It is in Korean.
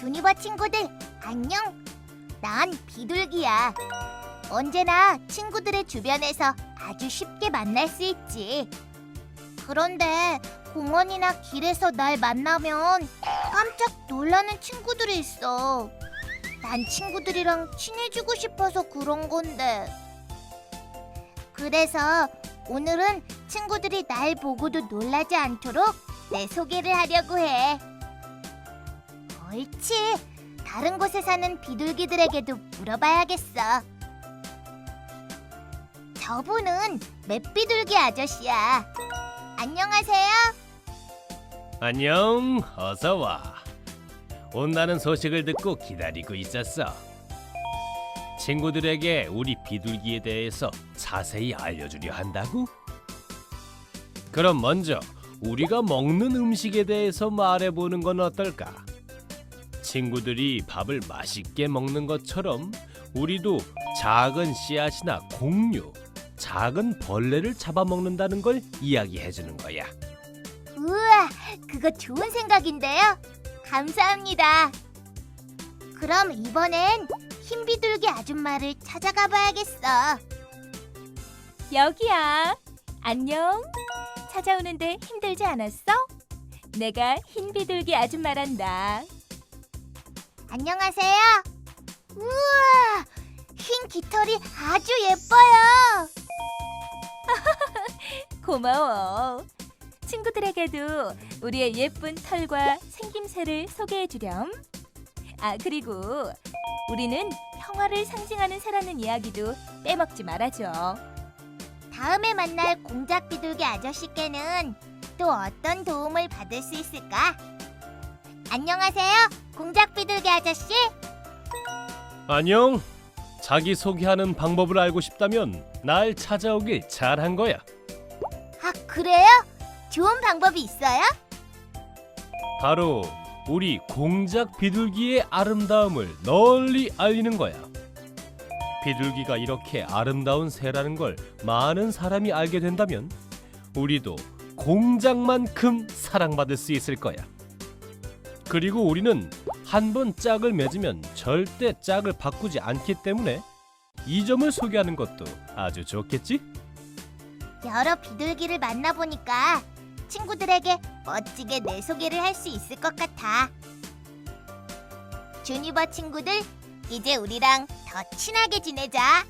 주니버 친구들, 안녕. 난 비둘기야. 언제나 친구들의 주변에서 아주 쉽게 만날 수 있지. 그런데 공원이나 길에서 날 만나면 깜짝 놀라는 친구들이 있어. 난 친구들이랑 친해지고 싶어서 그런 건데. 그래서 오늘은 친구들이 날 보고도 놀라지 않도록 내 소개를 하려고 해. 옳지. 다른 곳에 사는 비둘기들에게도 물어봐야겠어. 저분은 맷비둘기 아저씨야. 안녕하세요. 안녕, 어서 와. 온다는 소식을 듣고 기다리고 있었어. 친구들에게 우리 비둘기에 대해서 자세히 알려주려 한다고? 그럼 먼저 우리가 먹는 음식에 대해서 말해보는 건 어떨까? 친구들이 밥을 맛있게 먹는 것처럼 우리도 작은 씨앗이나 공유, 작은 벌레를 잡아먹는다는 걸 이야기해 주는 거야. 우와, 그거 좋은 생각인데요. 감사합니다. 그럼 이번엔 흰 비둘기 아줌마를 찾아가 봐야겠어. 여기야. 안녕. 찾아오는데 힘들지 않았어? 내가 흰 비둘기 아줌마란다. 안녕하세요. 우와, 흰 깃털이 아주 예뻐요. 고마워. 친구들에게도 우리의 예쁜 털과 생김새를 소개해 주렴. 아, 그리고 우리는 평화를 상징하는 새라는 이야기도 빼먹지 말아줘. 다음에 만날 공작 비둘기 아저씨께는 또 어떤 도움을 받을 수 있을까? 안녕하세요, 공작 비둘기 아저씨. 안녕. 자기 소개하는 방법을 알고 싶다면 날 찾아오길 잘한 거야. 아, 그래요? 좋은 방법이 있어요? 바로 우리 공작 비둘기의 아름다움을 널리 알리는 거야. 비둘기가 이렇게 아름다운 새라는 걸 많은 사람이 알게 된다면 우리도 공작만큼 사랑받을 수 있을 거야. 그리고 우리는 한 번 짝을 맺으면 절대 짝을 바꾸지 않기 때문에 이 점을 소개하는 것도 아주 좋겠지? 여러 비둘기를 만나보니까 친구들에게 멋지게 내 소개를 할 수 있을 것 같아. 주니버 친구들, 이제 우리랑 더 친하게 지내자.